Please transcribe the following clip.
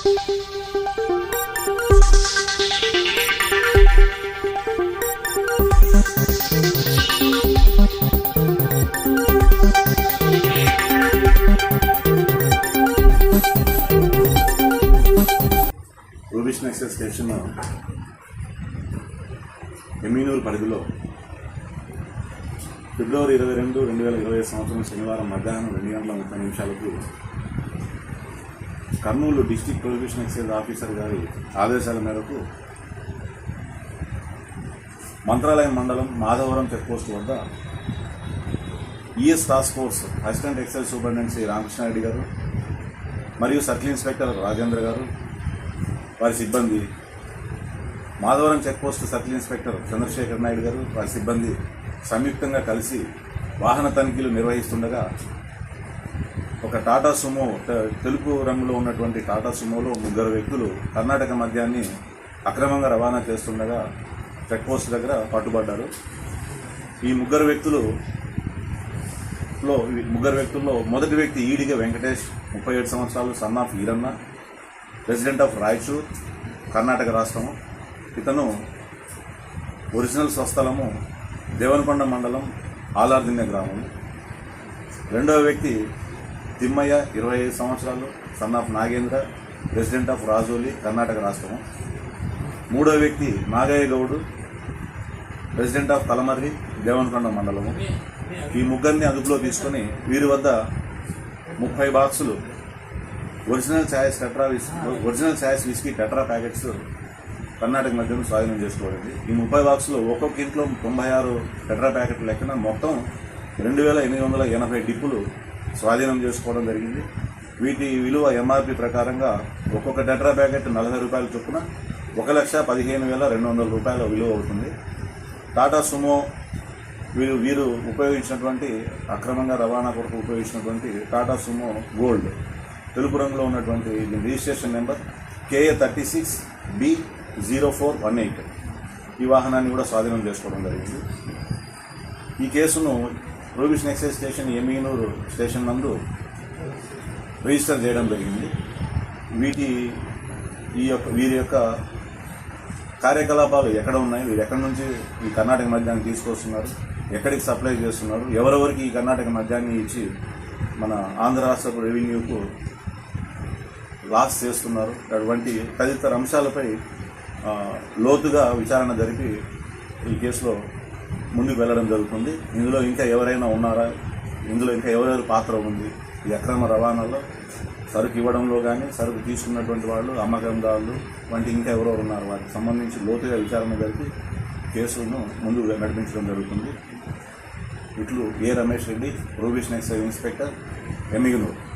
రూబిష్ station Emminuru పరిధిలో ఫిబ్రవరి ఇరవై రెండు రెండు వేల ఇరవై సంవత్సరం శనివారం మధ్యాహ్నం రెండు గంటల ముప్పై నిమిషాలకు Kurnool district prohibition excise officer గారి ఆదేశాల మేరకు మంత్రాలయం మండలం మాధవరం చెక్పోస్ట్ వద్ద ES task force assistant excise superintendent Sri Ramakrishna Reddy గారు మరియు సర్కిల్ ఇన్స్పెక్టర్ రాజేంద్ర గారు వారి సిబ్బంది Madhavaram checkpost circle inspector Chandrashekar Naidu గారు వారి సిబ్బంది సంయుక్తంగా కలిసి వాహన తనిఖీలు నిర్వహిస్తుండగా ఒక టాటా సుమో తెలుపు రంగులో ఉన్నటువంటి టాటా సుమోలో ముగ్గురు వ్యక్తులు కర్ణాటక మద్యాన్ని అక్రమంగా రవాణా చేస్తుండగా చెక్ పోస్ట్ దగ్గర పట్టుబడ్డారు. ఈ ముగ్గురు వ్యక్తులు లో ఈ ముగ్గురు వ్యక్తుల్లో మొదటి వ్యక్తి ఈడిగ వెంకటేష్ ముప్పై ఏడు సంవత్సరాలు son of Eeranna president of Raichur Karnataka రాష్ట్రము ఇతను ఒరిజినల్ స్వస్థలము దేవనకొండ మండలం ఆలార్దిన్య గ్రామం. రెండవ వ్యక్తి తిమ్మయ్య ఇరవై ఐదు సంవత్సరాలు son of Nagendra president of Rajoli Karnataka రాష్ట్రము. మూడవ వ్యక్తి నాగయ్య గౌడు ప్రెసిడెంట్ ఆఫ్ తలమర్రి దేవనకొండ మండలము. ఈ ముగ్గురిని అదుపులో తీసుకొని వీరి వద్ద ముప్పై బాక్సులు original choice tetra original choice whisky tetra packets Karnataka మధ్యలో స్వాధీనం చేసుకోబడింది ఈ ముప్పై బాక్సులు ఒక్కొక్క ఇంట్లో తొంభై ఆరు టెట్రా ప్యాకెట్ల లెక్కన మొత్తం రెండు వేల ఎనిమిది వందల ఎనభై డిప్పులు స్వాధీనం చేసుకోవడం జరిగింది. వీటి విలువ ఎంఆర్పి ప్రకారంగా ఒక్కొక్క డెట్రా ప్యాకెట్ నలభై రూపాయల చొప్పున ఒక లక్ష పదిహేను వేల రెండు వందల రూపాయల విలువ అవుతుంది. టాటా సుమో వీరు వీరు ఉపయోగించినటువంటి అక్రమంగా రవాణా కొరకు ఉపయోగించినటువంటి టాటా సుమో గోల్డ్. తెలుపు రంగులో ఉన్నటువంటి registration number KA thirty six B zero four one eight. ఈ వాహనాన్ని కూడా స్వాధీనం చేసుకోవడం జరిగింది. ఈ కేసును prohibition excise station Emmiganur station నందు రిజిస్టర్ చేయడం జరిగింది. వీటి ఈ యొక్క వీరి యొక్క కార్యకలాపాలు ఎక్కడ ఉన్నాయి? వీరు ఎక్కడి నుంచి ఈ కర్ణాటక మద్యాన్ని తీసుకొస్తున్నారు? ఎక్కడికి సప్లై చేస్తున్నారు? ఎవరెవరికి ఈ కర్ణాటక మద్యాన్ని ఇచ్చి మన ఆంధ్ర రాష్ట్ర రెవెన్యూకు లాస్ చేస్తున్నారు? అటువంటి తదితర అంశాలపై లోతుగా విచారణ జరిపి ఈ కేసులో ముందుకు వెళ్ళడం జరుగుతుంది. ఇందులో ఇంకా ఎవరైనా ఉన్నారా? ఇందులో ఇంకా ఎవరెవరి పాత్ర ఉంది? ఈ అక్రమ రవాణాలో సరుకు ఇవ్వడంలో కానీ సరుకు తీసుకున్నటువంటి వాళ్ళు అమ్మకందారులు వంటి ఇంకా ఎవరో ఉన్నారు. వాటికి సంబంధించి లోతుగా విచారణ జరిపి కేసులను ముందుకు నడిపించడం జరుగుతుంది. ఇట్లు A Ramesh Reddy prohibition excise inspector Emmiganur.